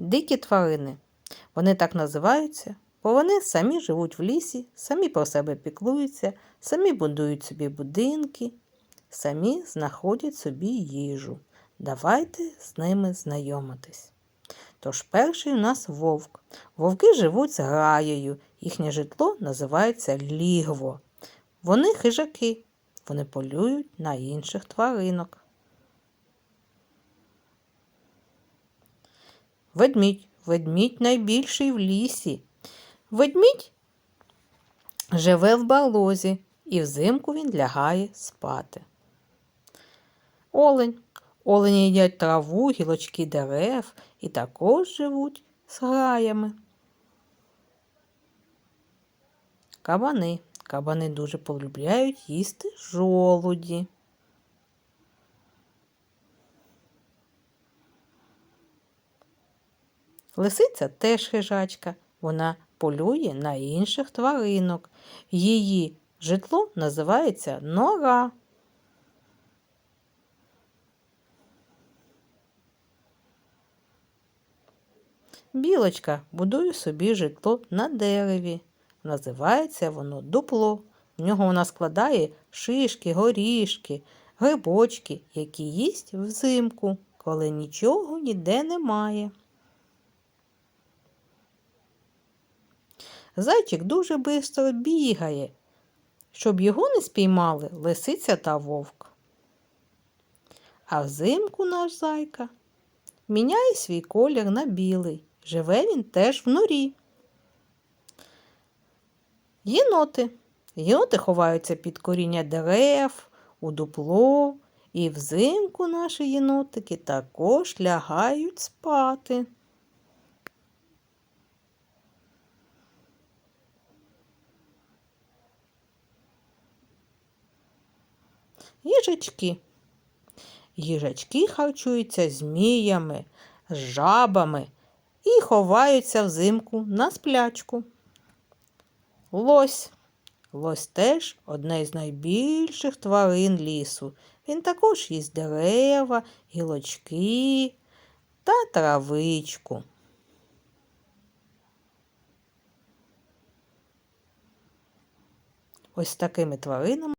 Дикі тварини. Вони так називаються, бо вони самі живуть в лісі, самі про себе піклуються, самі будують собі будинки, самі знаходять собі їжу. Давайте з ними знайомитись. Тож перший у нас вовк. Вовки живуть з граєю. Їхнє житло називається лігво. Вони хижаки. Вони полюють на інших тваринок. Ведмідь. Ведмідь найбільший в лісі. Ведмідь живе в балозі і взимку він лягає спати. Олень. Олені їдять траву, гілочки дерев і також живуть з граями. Кабани. Кабани дуже полюбляють їсти жолуді. Лисиця теж хижачка. Вона полює на інших тваринок. Її житло називається нора. Білочка будує собі житло на дереві. Називається воно дупло. В нього вона складає шишки, горішки, грибочки, які їсть взимку, коли нічого ніде немає. Зайчик дуже швидко бігає, щоб його не спіймали лисиця та вовк. А взимку наш зайка міняє свій колір на білий. Живе він теж в норі. Єноти. Єноти ховаються під коріння дерев, у дупло, і взимку наші єнотики також лягають спати. Їжачки. Їжачки харчуються зміями, жабами і ховаються взимку на сплячку. Лось. Лось теж одне з найбільших тварин лісу. Він також їсть дерева, гілочки та травичку. Ось такими тваринами